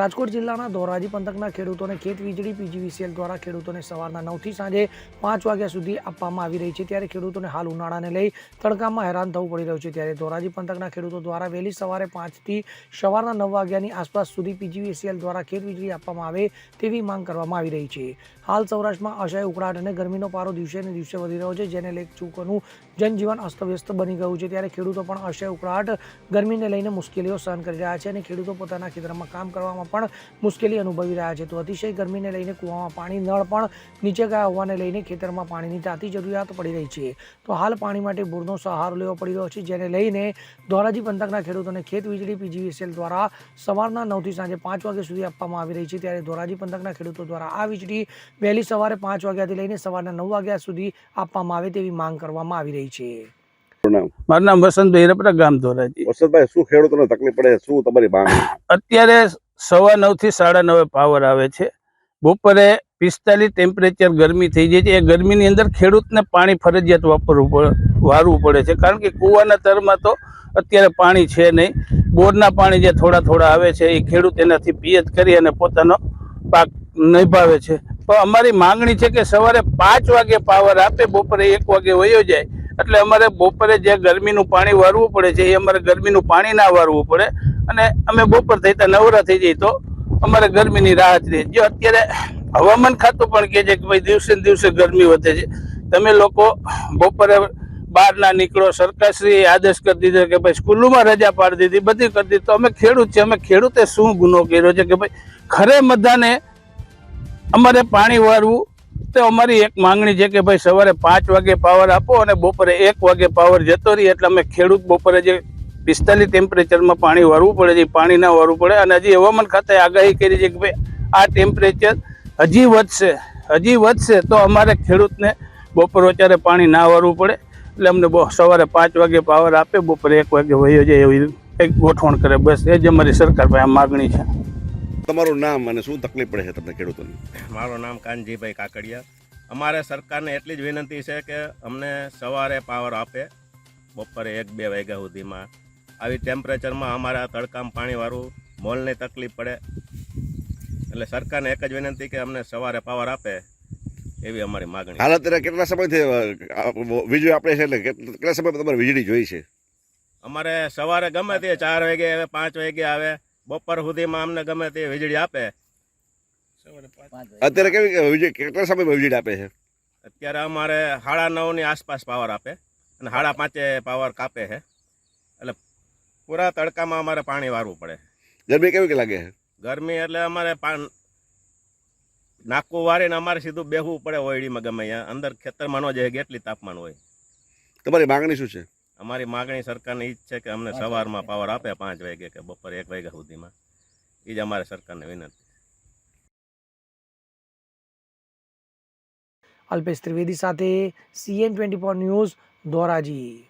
રાજકોટ જિલ્લાના ધોરાજી પંથકના ખેડૂતોને ખેત વીજળી, પીજીવીસીએલ દ્વારા ખેડૂતોને સવારના નવથી સાંજે પાંચ વાગ્યા સુધી આપવામાં આવી રહી છે. ત્યારે ખેડૂતોને હાલ ઉનાળાને લઈ તડકામાં હેરાન થવું પડી રહ્યું છે. ત્યારે ધોરાજી પંથકના ખેડૂતો દ્વારા વહેલી સવારે પાંચથી સવારના નવ વાગ્યાની આસપાસ સુધી પીજીવીસીએલ દ્વારા ખેત વીજળી આપવામાં આવે તેવી માંગ કરવામાં આવી રહી છે. હાલ સૌરાષ્ટ્રમાં અસહ્ય ઉકળાટ અને ગરમીનો પારો દિવસે ને દિવસે વધી રહ્યો છે, જેને લઈ ચૂકોનું જનજીવન અસ્તવ્યસ્ત બની ગયું છે. ત્યારે ખેડૂતો પણ અસહ્ય ઉકળાટ, ગરમીને લઈને મુશ્કેલીઓ સહન કરી રહ્યા છે અને ખેડૂતો પોતાના ખેતરમાં કામ કરવામાં પણ મુશ્કેલી અનુભવી રહ્યા છે. તો અતિશય ગરમીને લઈને કૂવામાં પાણી નળ પણ નીચે ગયા હોવાને લઈને ખેતરમાં પાણીની તાતી જરૂરિયાત પડી રહી છે. તો હાલ પાણી માટે બોરનો સહારો લેવો પડી રહ્યો છે જેને લઈને ધોરાજી પંથકના ખેડૂતોને ખેત વીજળી પીજીવીસીએલ દ્વારા સવારના નવથી સાંજે પાંચ વાગ્યા સુધી આપવામાં આવી રહી છે. ત્યારે ધોરાજી પંથકના ખેડૂતો દ્વારા આ વીજળી વહેલી સવારે પાંચ વાગ્યાથી લઈને સવારના નવ વાગ્યા સુધી આપવામાં આવે તેવી માંગ કરવામાં આવી રહી છે. મારું નામ? વસંતભાઈ રપરા ગામ ધોરાજી. વસંતભાઈ શું ખેડૂતોને તકલીફ પડે? શું તમારી માંગ? અત્યારે સવા નવથી સાડા નવે પાવર આવે છે. બપોરે પિસ્તાલીસ ટેમ્પરેચર ગરમી થઈ જાય છે. એ ગરમીની અંદર ખેડૂતને પાણી ફરજિયાત વાપરવું પડે, વારવું પડે છે. કારણ કે કૂવાના તરમાં તો અત્યારે પાણી છે નહીં. બોરના પાણી જે થોડા થોડા આવે છે, એ ખેડૂત એનાથી પિયત કરી અને પોતાનો પાક નિભાવે છે. પણ અમારી માંગણી છે કે સવારે પાંચ વાગે પાવર આપે, બપોરે એક વાગે વયો જાય. એટલે અમારે બપોરે જે ગરમીનું પાણી વારવું પડે છે, એ અમારે ગરમીનું પાણી ના વારવું પડે. અને અમે બપોર થઈ તો નવરા થઈ જઈએ તો અમારે ગરમીની રાહત રહે. જો અત્યારે હવામાન ખાતું પણ કહે છે કે ભાઈ દિવસે ને દિવસે ગરમી વધે છે. તમે લોકો બપોરે બહાર ના નીકળો, સરકારશ્રીએ આદેશ કરી દીધો કે ભાઈ સ્કૂલોમાં રજા પાડી દીધી, બધી કરી દીધી. તો અમે ખેડૂત છે અમે ખેડૂતે શું ગુનો કર્યો છે કે ભાઈ ખરે મધાને અમારે પાણી વાળવું તો અમારી એક માંગણી છે કે ભાઈ સવારે પાંચ વાગે પાવર આપો અને બપોરે એક વાગે પાવર જતો રહી એટલે અમે ખેડૂત બપોરે જે પિસ્તાલીસ ટેમ્પરેચરમાં પાણી વારવું પડે છે પાણી ના વારવું પડે અને હજી હવામાન ખાતાએ આગાહી કરી છે કે ભાઈ આ ટેમ્પરેચર હજી વધશે હજી વધશે તો અમારે ખેડૂતને બપોર વચારે પાણી ના વારવું પડે. એટલે અમને બહુ સવારે પાંચ વાગે પાવર આપે બપોરે એક વાગે વયો જાય એવી એક ગોઠવણ કરે. બસ એ જ અમારી સરકાર પાસે આ માગણી છે. તમારું નામ અને શું તકલીફ પડે છે તમને ખેડૂતોને? મારું નામ કાનજીભાઈ કાકડિયા. અમારે સરકારને એટલી જ વિનંતી છે કે અમને સવારે પાવર આપે બપોરે એક બે વાગ્યા સુધીમાં. આવી ટેમ્પરેચરમાં અમારા તડકામ પાણીવાળું મોલની તકલીફ પડે. એટલે સરકારને એક જ વિનંતી કે અમને સવારે પાવર આપે એવી અમારી માગણી હાલ અત્યારે કેટલા સમયથી વીજળી આપણે છે એટલે કેટલા સમય તમારે વીજળી જોઈ છે? અમારે સવારે ગમે તે ચાર વાગે આવે પાંચ વાગે આવે બપોર સુધીમાં અમને ગમે તે વીજળી આપે. અત્યારે કેવી કેટલા સમયમાં વીજળી આપે છે? અત્યારે અમારે સાડા નવની આસપાસ પાવર આપે અને સાડા પાંચે પાવર કાપે છે. પૂરા તડકામાં અમારે પાણી વારવું પડે. ગરમી કેવી લાગે? ગરમી એટલે અમારે પાન નાકું વારીને અમારે સીધું બેહવું પડે ઓયડીમાં ગમે અહીંયા. અંદર ખેતરમાં ન જાય કેટલી તાપમાન હોય. તમારી માગણી શું છે? અમારી માગણી સરકારને એ જ છે કે અમને સવારમાં પાવર આપે પાંચ વાગે કે બપોરે એક વાગ્યા સુધીમાં. એ જ અમારે સરકારને વિનંતી. અલ્પેશ ત્રિવેદી સાથે CN twenty four news Dhoraji.